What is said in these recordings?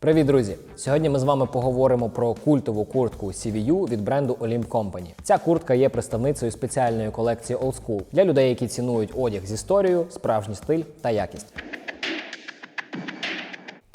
Привіт, друзі! Сьогодні ми з вами поговоримо про культову куртку CVU від бренду Olymp Company. Ця куртка є представницею спеціальної колекції Old School для людей, які цінують одяг з історією, справжній стиль та якість.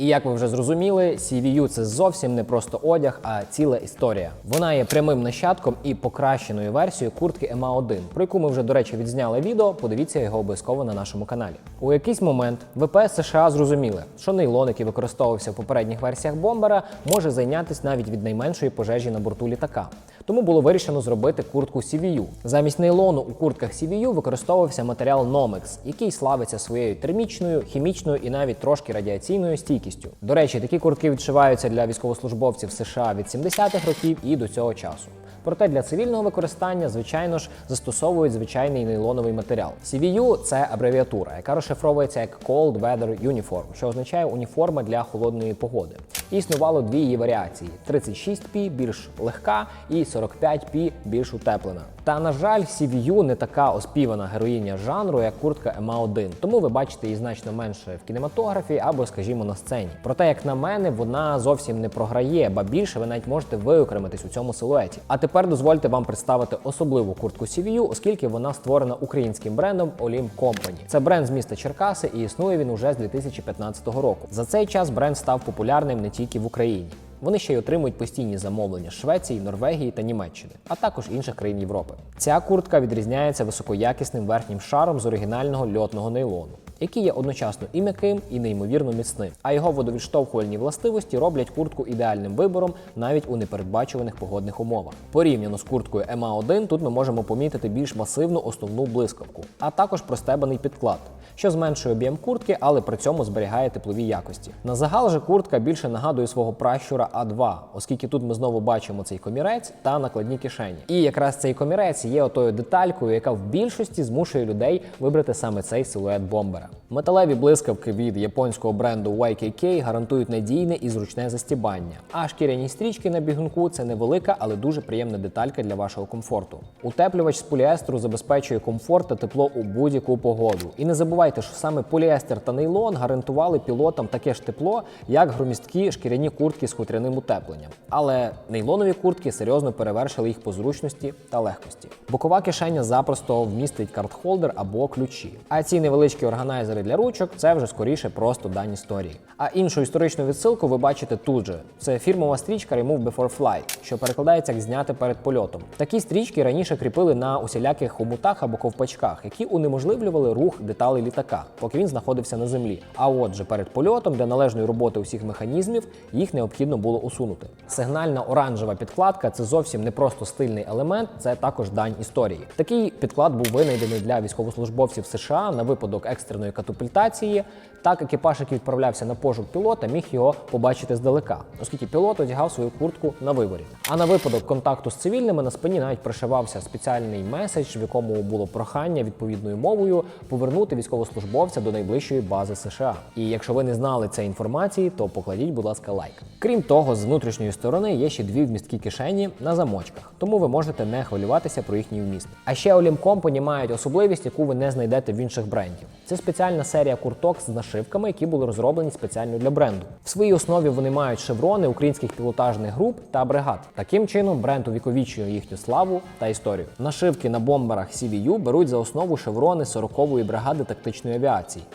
І як ви вже зрозуміли, CVU – це зовсім не просто одяг, а ціла історія. Вона є прямим нащадком і покращеною версією куртки EMA 1 про яку ми вже, до речі, відзняли відео. Подивіться його обов'язково на нашому каналі. У якийсь момент ВПС США зрозуміли, що нейлон, який використовувався в попередніх версіях бомбера, може зайнятися навіть від найменшої пожежі на борту літака. Тому було вирішено зробити куртку CVU. Замість нейлону у куртках CVU використовувався матеріал Nomex, який славиться своєю термічною, хімічною і навіть трошки радіаційною стійкістю. До речі, такі куртки відшиваються для військовослужбовців США від 70-х років і до цього часу. Проте для цивільного використання, звичайно ж, застосовують звичайний нейлоновий матеріал. CVU – це абревіатура, яка розшифровується як Cold Weather Uniform, що означає уніформа для холодної погоди. Існувало дві її варіації: 36P більш легка і 45P більш утеплена. Та на жаль, CVU не така оспівана героїня жанру, як куртка EMA 1 тому ви бачите її значно менше в кінематографі або, скажімо, на сцені. Проте, як на мене, вона зовсім не програє, ба більше ви навіть можете виокремитись у цьому силуеті. А тепер дозвольте вам представити особливу куртку CVU, оскільки вона створена українським брендом Olymp Company. Це бренд з міста Черкаси, і існує він уже з 2015 року. За цей час бренд став популярним не тільки в Україні. Вони ще й отримують постійні замовлення Швеції, Норвегії та Німеччини, а також інших країн Європи. Ця куртка відрізняється високоякісним верхнім шаром з оригінального льотного нейлону, який є одночасно і м'яким, і неймовірно міцним. А його водовідштовхувальні властивості роблять куртку ідеальним вибором навіть у непередбачуваних погодних умовах. Порівняно з курткою EMA 1 тут ми можемо помітити більш масивну основну блискавку, а також простебаний підклад що зменшує об'єм куртки, але при цьому зберігає теплові якості. На загал же куртка більше нагадує свого пращура А2, оскільки тут ми знову бачимо цей комірець та накладні кишені. І якраз цей комірець є отою деталькою, яка в більшості змушує людей вибрати саме цей силует бомбера. Металеві блискавки від японського бренду YKK гарантують надійне і зручне застібання. А шкіряні стрічки на бігунку це невелика, але дуже приємна деталька для вашого комфорту. Утеплювач з поліестеру забезпечує комфорт та тепло у будь-яку погоду. І не забувайте що саме поліестер та нейлон гарантували пілотам таке ж тепло, як громісткі шкіряні куртки з хутряним утепленням. Але нейлонові куртки серйозно перевершили їх по зручності та легкості. Бокова кишеня запросто вмістить картхолдер або ключі. А ці невеличкі органайзери для ручок це вже скоріше просто дань історії. А іншу історичну відсилку ви бачите тут же. Це фірмова стрічка Remove Before Flight, що перекладається як зняти перед польотом. Такі стрічки раніше кріпили на усіляких хомутах або ковпачках, які унеможливлювали рух деталей літака, поки він знаходився на землі. А отже, перед польотом для належної роботи усіх механізмів їх необхідно було усунути. Сигнальна оранжева підкладка це зовсім не просто стильний елемент, це також дань історії. Такий підклад був винайдений для військовослужбовців США на випадок екстреної катапультації. Так екіпаж, який відправлявся на пошук пілота, міг його побачити здалека, оскільки пілот одягав свою куртку на виворі. А на випадок контакту з цивільними на спині навіть пришивався спеціальний меседж, в якому було прохання відповідною мовою повернути військовослужбовця до найближчої бази США. І якщо ви не знали цієї інформації, то покладіть, будь ласка, лайк. Крім того, з внутрішньої сторони є ще дві вмісткі кишені на замочках, тому ви можете не хвилюватися про їхній вміст. А ще Company мають особливість, яку ви не знайдете в інших брендів. Це спеціальна серія курток з нашивками, які були розроблені спеціально для бренду. В своїй основі вони мають шеврони українських пілотажних груп та бригад. Таким чином, бренд увіковічує їхню славу та історію. Нашивки на бомберах CVU беруть за основу шеврони 40-ї бригади тактичної авіації.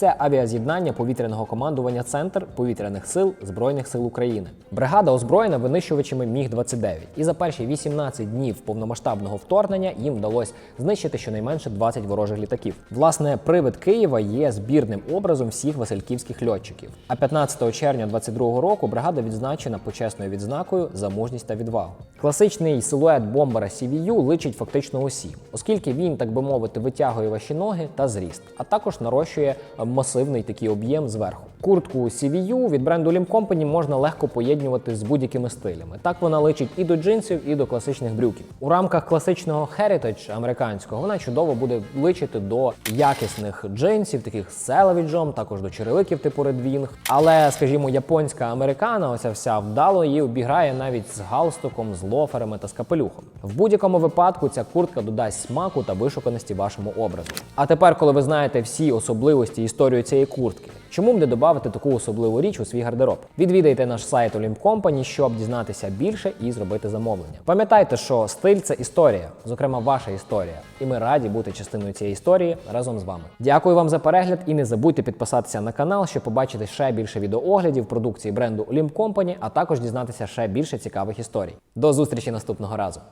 Це авіаз'єднання повітряного командування Центр повітряних сил Збройних сил України. Бригада озброєна винищувачами Міг-29, і за перші 18 днів повномасштабного вторгнення їм вдалося знищити щонайменше 20 ворожих літаків. Власне, привид Києва є збірним образом всіх васильківських льотчиків. А 15 червня 22 року бригада відзначена почесною відзнакою за мужність та відвагу. Класичний силует бомбера CVU личить фактично усі, оскільки він, так би мовити, витягує ваші ноги та зріст, а також нарощує масивний такий об'єм зверху. Куртку CVU від бренду Lim Company можна легко поєднувати з будь-якими стилями. Так вона личить і до джинсів, і до класичних брюків. У рамках класичного Heritage американського вона чудово буде личити до якісних джинсів, таких з селавіджом, також до черевиків типу Wing. Але, скажімо, японська американа, оця вся вдало її обіграє навіть з галстуком, з лоферами та з капелюхом. В будь-якому випадку ця куртка додасть смаку та вишуканості вашому образу. А тепер, коли ви знаєте всі особливості історію цієї куртки, Чому б не додати таку особливу річ у свій гардероб? Відвідайте наш сайт Olymp Company, щоб дізнатися більше і зробити замовлення. Пам'ятайте, що стиль це історія, зокрема ваша історія, і ми раді бути частиною цієї історії разом з вами. Дякую вам за перегляд і не забудьте підписатися на канал, щоб побачити ще більше відеооглядів продукції бренду Olymp Company, а також дізнатися ще більше цікавих історій. До зустрічі наступного разу.